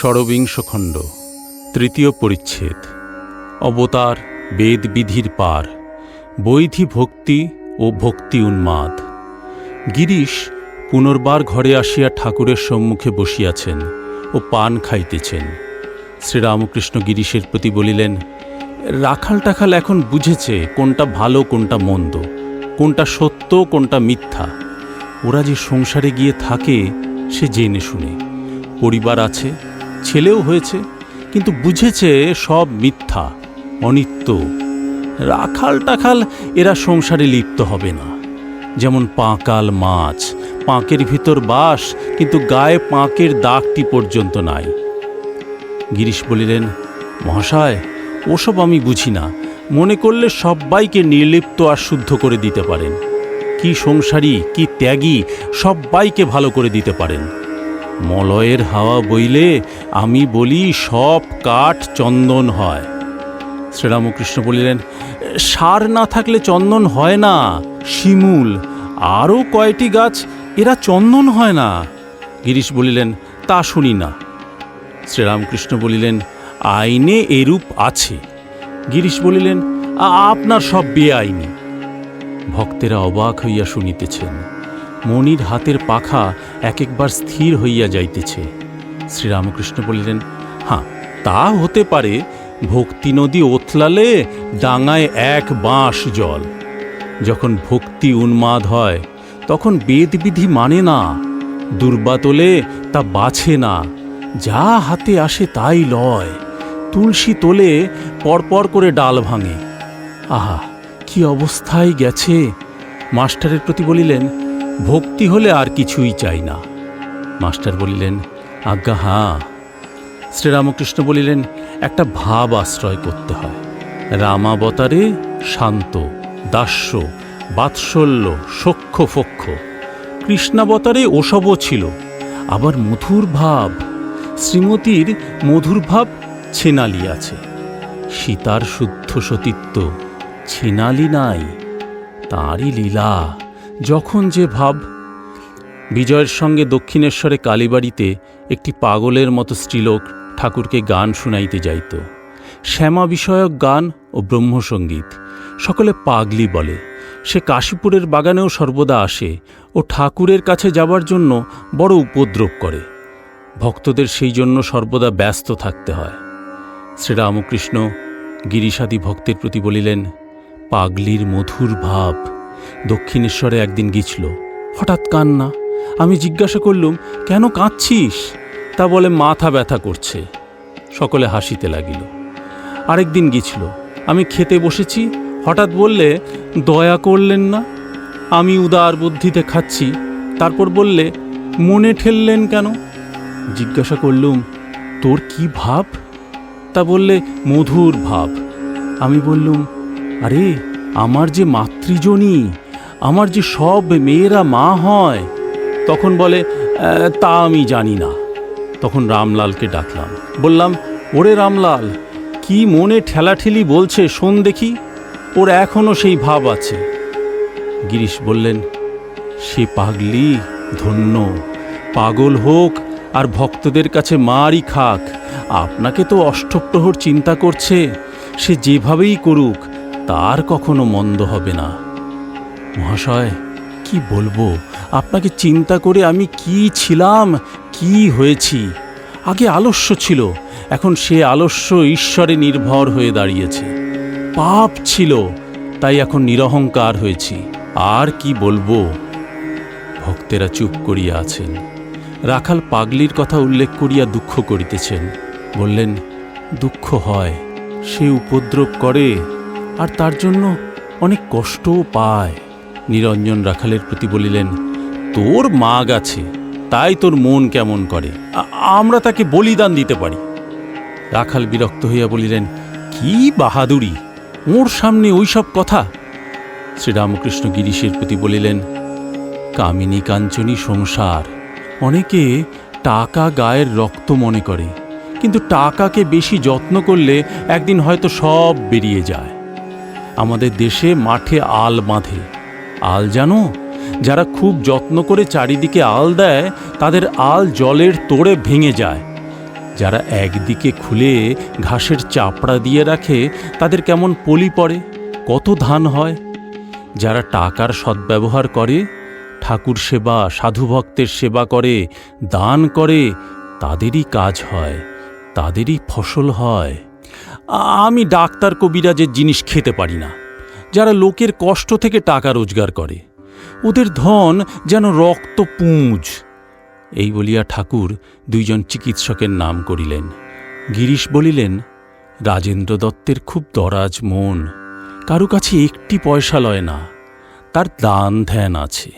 ষড়বিংশ খণ্ড, তৃতীয় পরিচ্ছেদ, অবতার বেদবিধির পার, বৈধি ভক্তি ও ভক্তি উন্মাদ। গিরিশ পুনর্বার ঘরে আসিয়া ঠাকুরের সম্মুখে বসিয়াছেন ও পান খাইতেছেন। শ্রীরামকৃষ্ণ গিরিশের প্রতি বলিলেন, রাখাল টাখাল এখন বুঝেছে কোনটা ভালো, কোনটা মন্দ, কোনটা সত্য, কোনটা মিথ্যা। ওরা যে সংসারে গিয়ে থাকে, সে জেনে শুনে। পরিবার আছে ছেলেও হয়েছে, কিন্তু বুঝেছে সব মিথ্যা, অনিত্য। রাখাল টাখাল এরা সংসারে লিপ্ত হবে না। যেমন পাঁকাল মাছ, পাঁকের ভিতর বাস, কিন্তু গায়ে পাঁকের দাগটি পর্যন্ত নাই। গিরিশ বলিলেন, মহাশয়, ওসব আমি বুঝি না। মনে করলে সব্বাইকে নির্লিপ্ত আর শুদ্ধ করে দিতে পারেন। কি সংসারী, কি ত্যাগী, সব্বাইকে ভালো করে দিতে পারেন। মলয়ের হাওয়া বইলে আমি বলি সব কাঠ চন্দন হয়। শ্রীরামকৃষ্ণ বলিলেন, সার না থাকলে চন্দন হয় না, শিমুল। আরও কয়টি গাছ, এরা চন্দন হয় না। গিরিশ বলিলেন, তা শুনি না। শ্রীরামকৃষ্ণ বলিলেন, আইনে এরূপ আছে। গিরিশ বলিলেন আপনার সব বেআইনি। ভক্তেরা অবাক হইয়া শুনিতেছেন। মনির হাতের পাখা এক একবার স্থির হইয়া যাইতেছে। শ্রীরামকৃষ্ণ বলিলেন হ্যাঁ তা হতে পারে, ভক্তি নদী ওথলালে ডাঙায় এক বাঁশ জল। যখন ভক্তি উন্মাদ হয়, তখন বেদবিধি মানে না, দুর্বাতলে তা বাছে না। যা হাতে আসে তাই লয়, তুলসী তোলে পরপর করে ডাল ভাঙে। আহা, কি অবস্থায় গেছে? মাস্টারের প্রতি বলিলেন ভক্তি হলে আর কিছুই চাই না। মাস্টার বলিলেন, আজ্ঞা হাঁ শ্রীরামকৃষ্ণ বলিলেন, একটা ভাব আশ্রয় করতে হয়। রামাবতারে শান্ত, দাস্য, বাৎসল্য সখ্য ফক্ষ। কৃষ্ণাবতারে ওসবও ছিল, আবার মধুর ভাব। শ্রীমতীর মধুর ভাব ছেনালি আছে। সীতার শুদ্ধ সতীত্ব ছেনালি নাই, তাঁরই লীলা। যখন যে ভাব, বিজয়ের সঙ্গে দক্ষিণেশ্বরে কালীবাড়িতে একটি পাগলের মতো স্ত্রীলোক ঠাকুরকে গান শুনাইতে যাইত। শ্যামা বিষয়ক গান ও ব্রহ্মসঙ্গীত সকলে পাগলি বলে। সে কাশীপুরের বাগানেও সর্বদা আসে ও ঠাকুরের কাছে যাবার জন্য বড় উপদ্রব করে। ভক্তদের সেই জন্য সর্বদা ব্যস্ত থাকতে হয়। শ্রীরামকৃষ্ণ গিরিশাদি ভক্তের প্রতি বলিলেন, পাগলির মধুর ভাব দক্ষিণেশ্বরে একদিন গিছল হঠাৎ কান্না। আমি জিজ্ঞাসা করলুম, কেন কাঁদছিস? তা বলে, মাথা ব্যথা করছে। সকলে হাসিতে লাগিল। আরেকদিন গিছল আমি খেতে বসেছি। হঠাৎ বললে, দয়া করলেন না? আমি উদার বুদ্ধিতে খাচ্ছি। তারপর বললে, মনে ঠেললেন কেন? জিজ্ঞাসা করলুম, তোর কি ভাব? তা বললে, মধুর ভাব। আমি বললুম, আরে আমার যে মাতৃজনী, আমার যে সব মেয়েরা মা হয়, তখন বলে তা আমি জানি না। তখন রামলালকে ডাকলাম, বললাম, ওরে রামলাল, কি মনে ঠেলাঠেলি বলছে, শোন দেখি, ওর এখনও সেই ভাব আছে। গিরিশ বললেন, সে পাগলি, ধন্য, পাগল হোক, আর ভক্তদের কাছে মারই খাক। আপনাকে তো অষ্টপ্রহর চিন্তা করছে, সে যেভাবেই করুক তার কখনো মন্দ হবে না। মহাশয়, কি বলব? আপনাকে চিন্তা করে আমি কি ছিলাম, কি হয়েছি? আগে আলস্য ছিল, এখন সে আলস্য ঈশ্বরে নির্ভর হয়ে দাঁড়িয়েছে। পাপ ছিল, তাই এখন নিরহংকার হয়েছি। আর কি বলব? ভক্তেরা চুপ করিয়া আছেন। রাখাল পাগলির কথা উল্লেখ করিয়া দুঃখ করিতেছেন। বললেন, দুঃখ হয়, সে উপদ্রব করে আর তার জন্য অনেক কষ্টও পায়। নিরঞ্জন রাখালের প্রতি বলিলেন, তোর মাগ আছে, তাই তোর মন কেমন করে? আমরা তাকে বলিদান দিতে পারি। রাখাল বিরক্ত হইয়া বলিলেন, কি বাহাদুরি, ওর সামনে ওইসব কথা? শ্রীরামকৃষ্ণ গিরিশের প্রতি বলিলেন, কামিনী কাঞ্চনী সংসার, অনেকে টাকা গায়ের রক্ত মনে করে, কিন্তু টাকাকে বেশি যত্ন করলে একদিন হয়তো সব বেরিয়ে যায়। আমাদের দেশে মাঠে আল বাঁধে। আল জানো? যারা খুব যত্ন করে চারিদিকে আল দেয়, তাদের আল জলের তোড়ে ভেঙে যায়। যারা একদিকে খুলে ঘাসের চাপড়া দিয়ে রাখে, তাদের কেমন পলি পড়ে? কত ধান হয়? যারা টাকার সদ্ব্যবহার করে, ঠাকুর সেবা, সাধু ভক্তের সেবা করে, দান করে, তাদেরই কাজ হয়, তাদেরই ফসল হয়। আমি ডাক্তার কবিরাজের জিনিস খেতে পারি না, যারা লোকের কষ্ট থেকে টাকা রোজগার করে, ওদের ধন যেন রক্ত পুঁজ। এই বলিয়া ঠাকুর দুইজন চিকিৎসকের নাম করিলেন। গিরিশ বলিলেন, রাজেন্দ্র দত্তের খুব দরাজ মন, কারও কাছে একটি পয়সা লয় না, তার দান ধ্যান আছে।